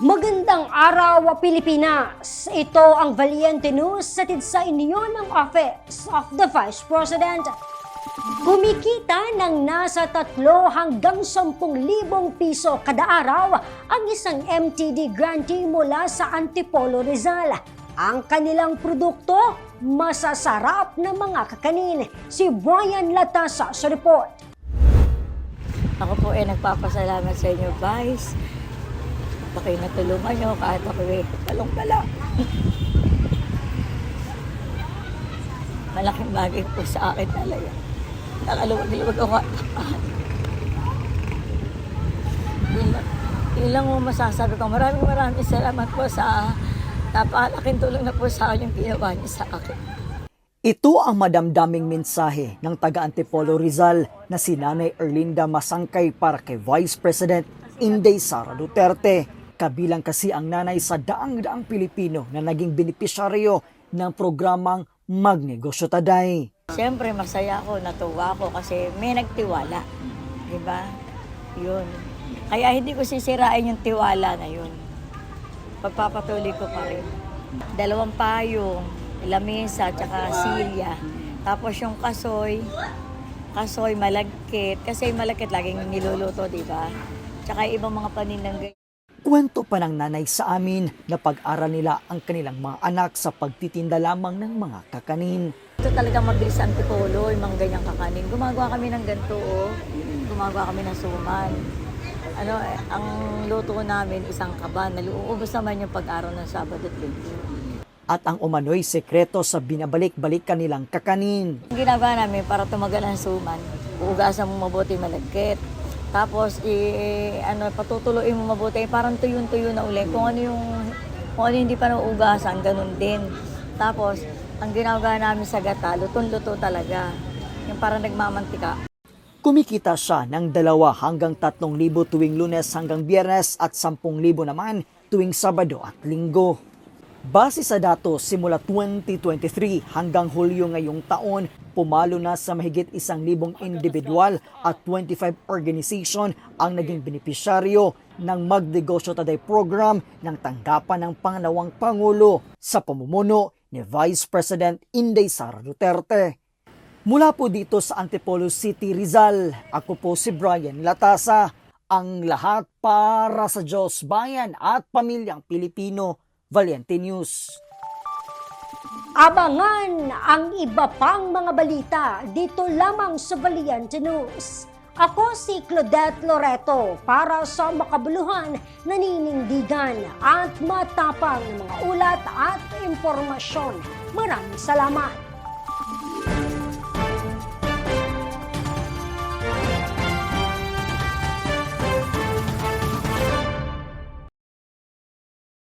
Magandang araw, Pilipinas! Ito ang Valiente News satid sa inyo ng Office of the Vice President. Kumikita ng nasa tatlo hanggang 10,000 piso kada araw ang isang MTD grantee mula sa Antipolo Rizal. Ang kanilang produkto, masasarap na mga kakanin. Si Brian Latasa sa report. Ako po ay nagpapasalamat sa inyo, Vice. Baka natulungan nyo kahit ako ay talong pala. Malaking bagay po sa akin talaga. Nakaluwag-luwag ako. yun, lang- yun lang mo masasabi ko. Maraming maraming salamat po sa napakalaking tulong na po sa akin yung ginawa niyo sa akin. Ito ang madamdaming mensahe ng taga Antipolo Rizal na si Nanay Erlinda Masangkay para kay Vice President Inday Sara Duterte. Kabilang kasi ang nanay sa daang-daang Pilipino na naging benepisyaryo ng programang Magnegosyo Taday. Siyempre, masaya ako, natuwa ako kasi may nagtiwala. Di ba? Yun. Kaya hindi ko sisirain yung tiwala na yun. Pagpapatuloy ko pa rin. Dalawang payong, lamesa, tsaka silya. Tapos yung kasoy, kasoy, malagkit. Kasi yung malagkit laging niluluto, di ba? Tsaka yung ibang mga paninang Kwento pa ng nanay sa amin na pag-aral nila ang kanilang mga anak sa pagtitinda lamang ng mga kakanin. Ito talaga mabilis sa antipolo, yung mga ganyang kakanin. Gumagawa kami ng ganito, oh. Gumagawa kami ng suman. Ano, eh, ang luto namin, isang kaban. Naluubos naman yung pag-araw ng Sabado at Linggo. At ang umano'y sekreto sa binabalik-balik kanilang kakanin. Ang ginagawa namin para tumagal ang suman, uugasan mo mabuti malagkit. Tapos, i, ano, patutuloy mo mabuti, parang tuyo-tuyo na uli. Kung ano yung, kung ano hindi pa nauugasan, ganun din. Tapos, ang ginagawa namin sa gata, lutong-luto talaga. Yung parang nagmamantika. Kumikita siya ng dalawa hanggang tatlong libo tuwing lunes hanggang biyernes at sampung libo naman tuwing sabado at linggo. Base sa datos, simula 2023 hanggang Hulyo ngayong taon, pumalo na sa mahigit isang libong individual at 25 organization ang naging benepisyaryo ng Magnegosyo Taday program ng tanggapan ng pangalawang Pangulo sa pamumuno ni Vice President Inday Sara Duterte. Mula po dito sa Antipolo City, Rizal, ako po si Brian Latasa. Ang lahat para sa Diyos, bayan at pamilyang Pilipino. Valiente News. Abangan ang iba pang mga balita dito lamang sa Valiente News. Ako si Claudette Loreto para sa makabuluhan, naninindigan at matapang ng mga ulat at impormasyon. Maraming salamat!